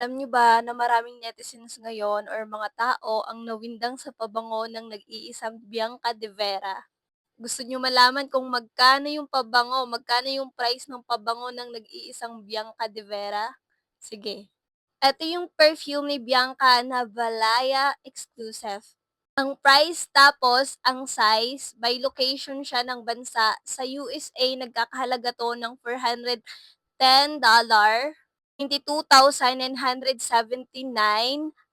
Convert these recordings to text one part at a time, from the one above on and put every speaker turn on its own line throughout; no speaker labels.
Alam niyo ba na maraming netizens ngayon or mga tao ang nawindang sa pabango ng nag-iisang Bianca de Vera? Gusto niyo malaman kung magkano yung pabango, magkano yung price ng pabango ng nag-iisang Bianca de Vera? Sige. Ito yung perfume ni Bianca na Valaya Exclusive. Ang price tapos ang size, by location siya ng bansa. Sa USA, nagkakahalaga to ng $410 22,979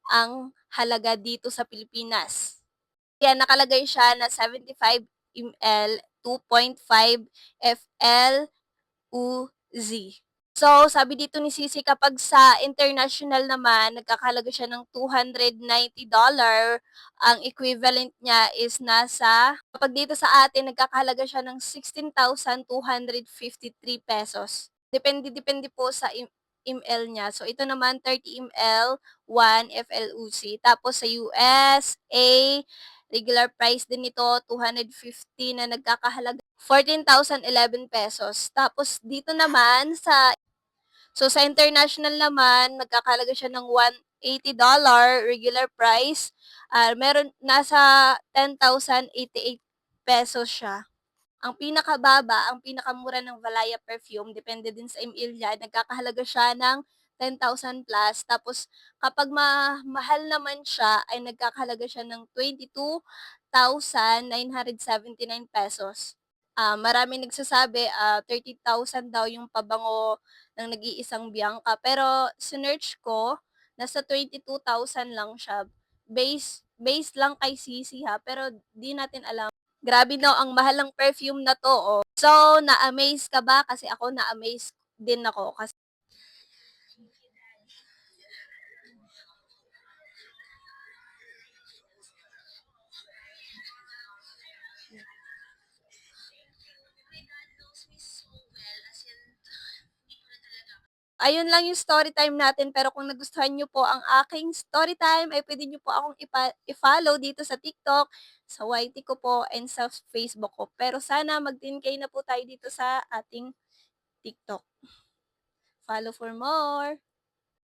ang halaga dito sa Pilipinas. Kaya nakalagay siya na 75 ml, 2.5 FL UZ. So, sabi dito ni Sisi, kapag sa international naman, nagkakahalaga siya ng $290. Ang equivalent niya is nasa, kapag dito sa atin, nagkakahalaga siya ng 16,253 pesos. Depende, depende po sa ml niya. So, ito naman, 30 ml, 1 FLUC. Tapos sa US, A, regular price din nito, 250 na nagkakahalaga 14,011 pesos. Tapos dito naman sa So sa international naman, nagkakahalaga siya ng $180 regular price. Ah, meron nasa 10,088 pesos siya. Ang pinakababa, ang pinakamura ng Valaya perfume, depende din sa ml niya, nagkakahalaga siya ng 10,000 plus. Tapos kapag ma mahal naman siya, ay nagkakahalaga siya ng 22,979 pesos. Ah, maraming nagsasabi, ah, 30,000 daw yung pabango ng nag-iisang Bianca. Pero sinearch ko, nasa 22,000 lang siya. Base, base lang kay Sisi ha, pero di natin alam. Grabe no, ang mahal ng perfume na to. Oh. So, na-amaze ka ba? Kasi ako na-amaze din ako. Kasi ayun lang yung story time natin. Pero kung nagustuhan nyo po ang aking story time, ay pwede nyo po akong ipa- i-follow dito sa TikTok, sa YT ko po, and sa Facebook ko. Pero sana mag-10k na po tayo dito sa ating TikTok. Follow for more!